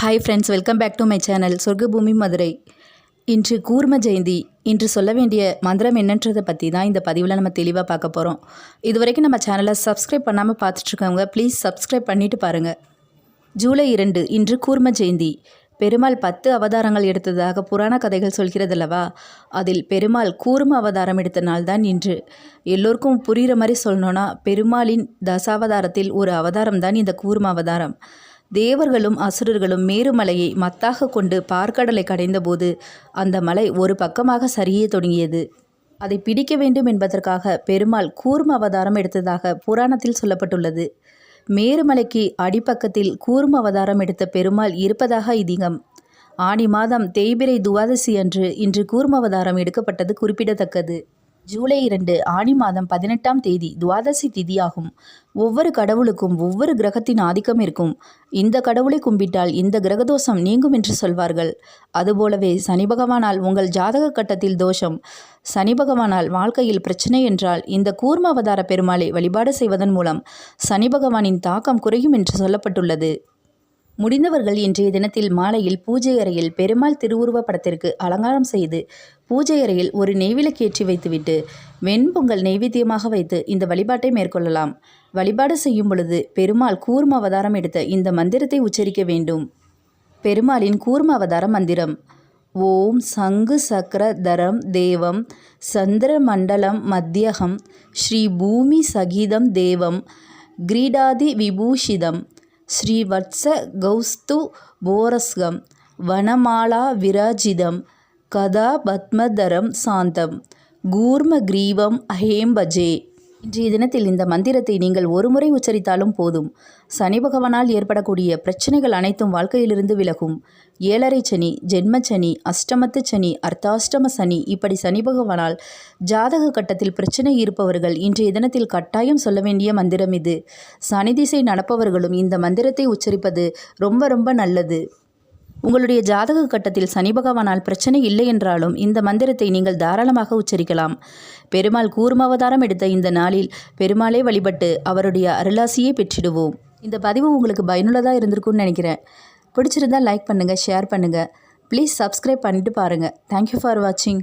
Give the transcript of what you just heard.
Hi friends welcome back to my channel சொர்க்கபூமி Madurai இன்று கூர்ம ஜெயந்தி. இன்று சொல்ல வேண்டிய மந்திரம் என்னன்றதை பற்றி தான் இந்த பதிவில் நம்ம தெளிவாக பார்க்க போகிறோம் இது வரைக்கும் நம்ம சேனலை சப்ஸ்கிரைப் பண்ணாமல் பார்த்துட்ருக்கவங்க ப்ளீஸ் சப்ஸ்கிரைப் பண்ணிவிட்டு பாருங்கள் ஜூலை இரண்டு இன்று கூர்ம ஜெயந்தி. பெருமாள் பத்து அவதாரங்கள் எடுத்ததாக புராண கதைகள் சொல்கிறதல்லவா அதில் பெருமாள் கூர்ம அவதாரம் எடுத்த நாள் தான் இன்று. எல்லோருக்கும் புரிகிற மாதிரி சொல்லணும்னா பெருமாளின் தசாவதாரத்தில் ஒரு அவதாரம் தான் இந்த கூர்ம அவதாரம். தேவர்களும் அசுரர்களும் மேருமலையை மத்தாக கொண்டு பார்க்கடலை கடைந்தபோது அந்த மலை ஒரு பக்கமாக சரிய தொடங்கியது. அதை பிடிக்க வேண்டும் என்பதற்காக பெருமாள் கூர்ம அவதாரம் எடுத்ததாக புராணத்தில் சொல்லப்பட்டுள்ளது. மேருமலைக்கு அடிப்பக்கத்தில் கூர்ம அவதாரம் எடுத்த பெருமாள் இருப்பதாக இதிகம் ஆனி மாதம் தேய்பிரை துவாதசி அன்று இன்று கூர்ம அவதாரம் எடுக்கப்பட்டது குறிப்பிடத்தக்கது. ஜூலை இரண்டு ஆனி மாதம் பதினெட்டாம் தேதி துவாதசி திதியாகும். ஒவ்வொரு கடவுளுக்கும் ஒவ்வொரு கிரகத்தின் ஆதிக்கம் இருக்கும். இந்த கடவுளை கும்பிட்டால் இந்த கிரகதோஷம் நீங்கும் என்று சொல்வார்கள். அதுபோலவே சனி பகவானால் உங்கள் ஜாதக கட்டத்தில் தோஷம். சனி பகவானால் வாழ்க்கையில் பிரச்சனை என்றால் இந்த கூர்ம அவதார பெருமாளை வழிபாடு செய்வதன் மூலம் சனி பகவானின் தாக்கம் குறையும் என்று சொல்லப்பட்டுள்ளது. முடிந்தவர்கள் இன்றைய தினத்தில் மாலையில் பூஜை அறையில் பெருமாள் திருவுருவ படத்திற்கு அலங்காரம் செய்து பூஜை அறையில் ஒரு நெய்விளக்கேற்றி வைத்துவிட்டு வெண்பொங்கல் நெய்வேத்தியமாக வைத்து இந்த வழிபாட்டை மேற்கொள்ளலாம். வழிபாடு செய்யும் பொழுது பெருமாள் கூர்ம அவதாரம் எடுத்த இந்த மந்திரத்தை உச்சரிக்க வேண்டும். பெருமாளின் கூர்ம அவதார மந்திரம் ஓம் சங்கு சக்கர தரம் தேவம் சந்திர மண்டலம் மத்தியகம் ஸ்ரீ பூமி சகிதம் தேவம் கிரீடாதி விபூஷிதம் ஸ்ரீவத்ச கௌஸ்து போரஸ்கம் வனமாலா விராஜிதம் கதா பத்மதரம் சாந்தம் கூர்ம கிரீவம் அஹேம்பஜே. இன்றைய தினத்தில் இந்த மந்திரத்தை நீங்கள் ஒருமுறை உச்சரித்தாலும் போதும். சனி பகவானால் ஏற்படக்கூடிய பிரச்சனைகள் அனைத்தும் வாழ்க்கையிலிருந்து விலகும். ஏழரை சனி ஜென்மச்சனி அஷ்டமத்து சனி அர்த்தாஷ்டம சனி இப்படி சனி பகவானால் ஜாதக கட்டத்தில் பிரச்சனை இருப்பவர்கள் இன்றைய தினத்தில் கட்டாயம் சொல்ல வேண்டிய மந்திரம் இது. சனி திசை நடப்பவர்களும் இந்த மந்திரத்தை உச்சரிப்பது ரொம்ப ரொம்ப நல்லது. உங்களுடைய ஜாதக கட்டத்தில் சனி பகவானால் பிரச்சனை இல்லை என்றாலும் இந்த மந்திரத்தை நீங்கள் தாராளமாக உச்சரிக்கலாம். பெருமாள் கூர்மாவதாரம் எடுத்த இந்த நாளில் பெருமாளே வழிபட்டு அவருடைய அருளாசியை பெற்றிடுவோம். இந்த பதிவு உங்களுக்கு பயனுள்ளதாக இருந்திருக்கும்னு நினைக்கிறேன். பிடிச்சிருந்தால் லைக் பண்ணுங்கள் ஷேர் பண்ணுங்கள் ப்ளீஸ் சப்ஸ்கிரைப் பண்ணிட்டு பாருங்கள் தேங்க்யூ ஃபார் வாட்சிங்